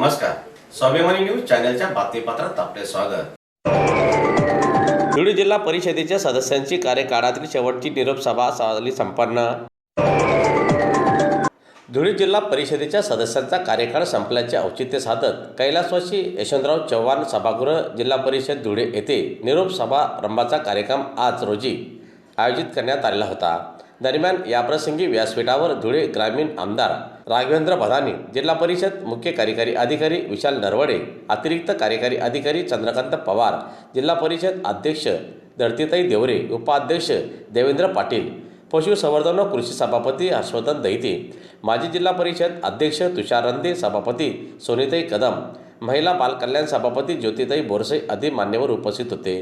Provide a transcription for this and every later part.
नमस्कार. स्वाभिमानी न्यूज चॅनलच्या बातमीपत्रात आपले स्वागत. धुळे जिल्हा परिषदेच्या सदस्यांची कार्यकाळातील शेवटची निरोप सभा झाली संपन्न. धुळे जिल्हा परिषदेच्या सदस्यांचा कार्यकाळ संपल्याचे औचित्य साधत कैलासवासी यशवंतराव चव्हाण सभागृह जिल्हा परिषद धुळे येथे निरोप समारंभाचा कार्यक्रम आज रोजी आयोजित करण्यात आलेला होता. दरम्यान याप्रसंगी व्यासपीठावर धुळे ग्रामीण आमदार राघवेंद्र भदानी जिल्हा परिषद मुख्य कार्यकारी अधिकारी विशाल नरवडे अतिरिक्त कार्यकारी अधिकारी चंद्रकांत पवार जिल्हा परिषद अध्यक्ष धरतीताई देवरे उपाध्यक्ष देवेंद्र पाटील पशुसंवर्धन व कृषी सभापती हर्षवर्धन दैते माजी जिल्हा परिषद अध्यक्ष तुषार रंदे सभापती सोनीताई कदम महिला बालकल्याण सभापती ज्योतिताई बोरसे आदी मान्यवर उपस्थित होते.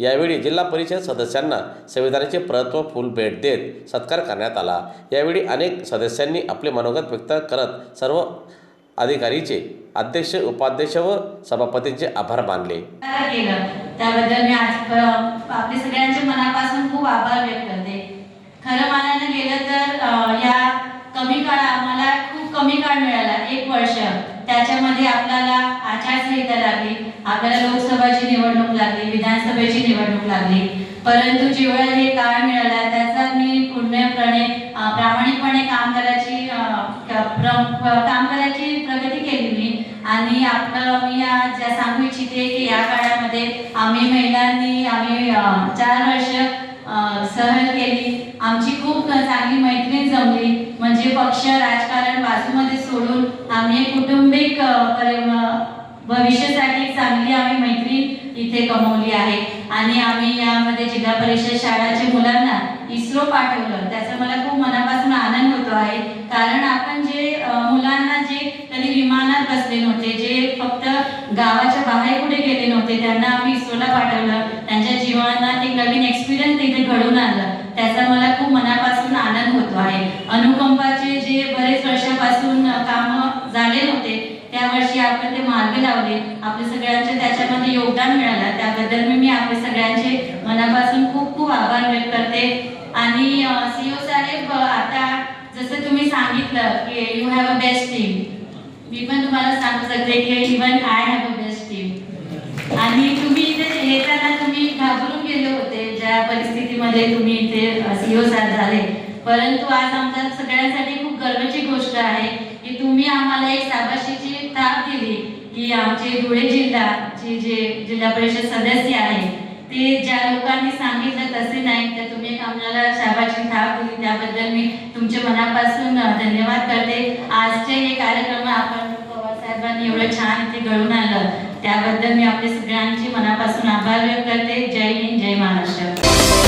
यावेळी जिल्हा परिषद सदस्यांना संविधानाचे प्रत्व फुल भेट देत सत्कार करण्यात आला. यावेळी अनेक सदस्यांनी आपले मनोगत व्यक्त करत सर्व अधिकारीचे अध्यक्ष उपाध्यक्ष व सभापतींचे आभार मानले. त्याबद्दल मी आज अ, आपले सगळ्यांचे मनापासून खूप आभार व्यक्त करते. खरं मानायला गेलं तर या कमी काळ आम्हाला खूप कमी काळ मिळाला एक वर्ष. त्याच्यामध्ये आपल्याला आचारसंहिता लागली आपल्याला लोकसभाची निवडणूक लागली विधानसभेची निवडणूक लागली. परंतु जेवढा हे काळ मिळाला त्याचा मी पूर्णपणे प्रामाणिकपणे काम करायची काम करायची प्रगती केली मी. आणि आपलं मी आज ज्या सांगू इच्छिते की या काळामध्ये आम्ही महिलांनी आम्ही चार वर्ष सहल केली. आमची खूप चांगली मैत्रीण जमली. म्हणजे पक्ष राजकारण बाजूमध्ये सोडून आम्ही कुटुंबिक भविष्यासाठी चांगली आम्ही मैत्री इथे कमवली आहे. आणि आम्ही यामध्ये जिल्हा परिषद शाळाच्या मुलांना इस्रो पाठवलं. त्याचा मला खूप मनापासून आनंद होतो आहे. कारण आपण जे मुलांना जे कधी विमानात बसले नव्हते जे फक्त गावाच्या बाहेर कुठे गेले नव्हते त्यांना आम्ही इस्रोला पाठवलं. त्यांच्या जीवनात एक नवीन एक्सपिरियन्स तिथे घडून आलं त्याचा मला खूप मना अनुकंपाचे जे बरेच वर्षापासून काम झाले होते त्या वर्षी आपण ते मार्ग लावले. आपले सगळ्यांचे त्याच्यामध्ये योगदान मिळालं. त्याबद्दल मी मी आपले सगळ्यांचे मनापासून खूप खूप आभार व्यक्त करते. आणि सीओ साहेब आता जसं तुम्ही सांगितलं की you have a best team मी पण तुम्हाला सांगू शकते की even I have a best team आणि तुम्ही इथे येताना तुम्ही घाबरून गेले होते. ज्या परिस्थितीमध्ये तुम्ही इथे सीओ झाले. परंतु आज आमच्या सगळ्यांसाठी खूप गर्वाची गोष्ट आहे की तुम्ही आम्हाला एक शाबाशीची थाप दिली की आमचे धुळे जिल्हा जे जिल्हा परिषद सदस्य आहे ते ज्या लोकांनी सांगितलं तसे नाही तर तुम्ही आम्हाला शाबाची थाप दिली. त्याबद्दल मी तुमच्या मनापासून धन्यवाद करते. आजचे हे कार्यक्रम आपण पवार साहेबांनी एवढं छान इथे घडून आलं त्याबद्दल मी आपल्या सगळ्यांची मनापासून आभार व्यक्त करते. जय हिंद जय महाराष्ट्र.